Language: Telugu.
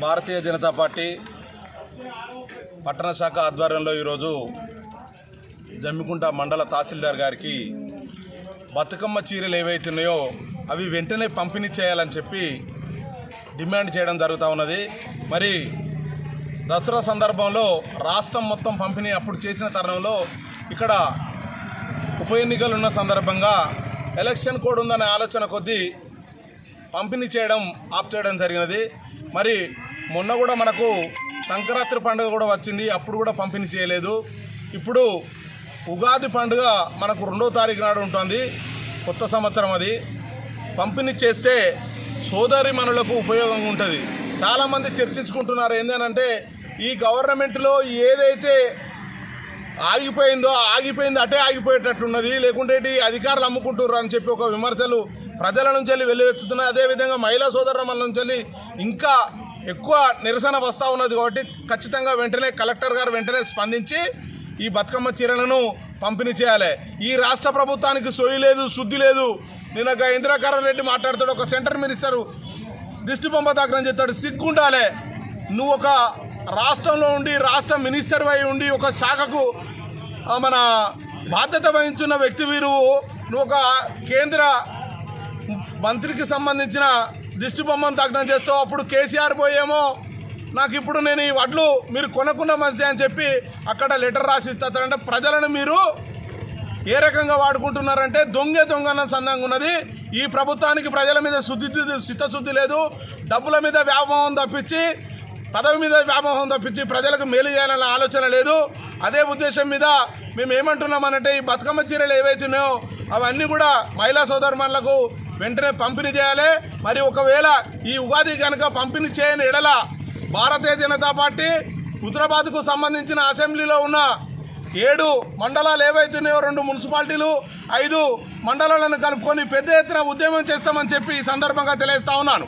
భారతీయ జనతా పార్టీ పట్టణ శాఖ ఆధ్వర్యంలో ఈరోజు జమ్మికుంట మండల తహసీల్దార్ గారికి బతుకమ్మ చీరలు ఏవైతున్నాయో అవి వెంటనే పంపిణీ చేయాలని చెప్పి డిమాండ్ చేయడం జరుగుతూ ఉన్నది. మరి దసరా సందర్భంలో రాష్ట్రం మొత్తం పంపిణీ అప్పుడు చేసిన తరుణంలో ఇక్కడ ఉప ఎన్నికలు ఉన్న సందర్భంగా ఎలక్షన్ కోడ్ ఉందనే ఆలోచన కొద్దీ పంపిణీ చేయడం ఆప్ చేయడం జరిగినది. మరి మొన్న కూడా మనకు సంక్రాంతి పండుగ కూడా వచ్చింది. అప్పుడు కూడా పంపిణీ చేయలేదు. ఇప్పుడు ఉగాది పండుగ మనకు రెండో తారీఖు నాడు ఉంటుంది. కొత్త సంవత్సరం అది. పంపిణీ చేస్తే సోదరి మనులకు ఉపయోగంగా ఉంటుంది. చాలామంది చర్చించుకుంటున్నారు ఏంటంటే ఈ గవర్నమెంట్లో ఏదైతే ఆగిపోయిందో ఆగిపోయింది అటే ఆగిపోయేటట్టున్నది. లేకుంటే అధికారులు అమ్ముకుంటుర్రు అని చెప్పి ఒక విమర్శలు ప్రజల నుంచి వెళ్ళి వెళ్ళివెచ్చుతున్నాయి అదేవిధంగా మహిళా సోదరుల నుంచి వెళ్ళి ఇంకా ఎక్కువ నిరసన వస్తూ ఉన్నది కాబట్టి ఖచ్చితంగా వెంటనే కలెక్టర్ గారు వెంటనే స్పందించి ఈ బతుకమ్మ చీరలను పంపిణీ చేయాలి. ఈ రాష్ట్ర ప్రభుత్వానికి సొయ్యి లేదు శుద్ధి లేదు. నిన్న గా ఇందిరాకరణ్ రెడ్డి మాట్లాడుతాడు. ఒక సెంటర్ మినిస్టరు దిష్టి బొమ్మ దగ్గర చెప్తాడు. సిగ్గుండాలి. నువ్వు ఒక రాష్ట్రంలో ఉండి రాష్ట్ర మినిస్టర్ అయి ఉండి ఒక శాఖకు మన బాధ్యత వహించున్న వ్యక్తి వీరు. నువ్వు ఒక కేంద్ర మంత్రికి సంబంధించిన దిష్టి బొమ్మను దగ్నం చేస్తావు. అప్పుడు కేసీఆర్ పోయేమో నాకు ఇప్పుడు నేను ఈ వడ్లు మీరు కొనుక్కున్న మంచిది అని చెప్పి అక్కడ లెటర్ రాసి ఇస్తారంటే ప్రజలను మీరు ఏ రకంగా వాడుకుంటున్నారంటే దొంగే దొంగన సన్నంగా ఉన్నది. ఈ ప్రభుత్వానికి ప్రజల మీద శుద్ధి చిత్తశుద్ధి లేదు. డబ్బుల మీద వ్యామోహం తప్పించి పదవి మీద వ్యామోహం తప్పించి ప్రజలకు మేలు చేయాలన్న ఆలోచన లేదు. అదే ఉద్దేశం మీద మేము ఏమంటున్నామనంటే ఈ బతుకమ్మ చీరలు ఏవైతున్నాయో అవన్నీ కూడా మహిళా సోదరుమణులకు వెంటనే పంపిణీ చేయాలి. మరి ఒకవేళ ఈ ఉగాది కనుక పంపిణీ చేయని ఎడల భారతీయ జనతా పార్టీ హుదరాబాద్కు సంబంధించిన అసెంబ్లీలో ఉన్న ఏడు మండలాలు ఏవైతున్నాయో రెండు మున్సిపాలిటీలు ఐదు మండలాలను కలుపుకొని పెద్ద ఎత్తున ఉద్యమం చేస్తామని చెప్పి ఈ సందర్భంగా తెలియజేస్తా ఉన్నాను.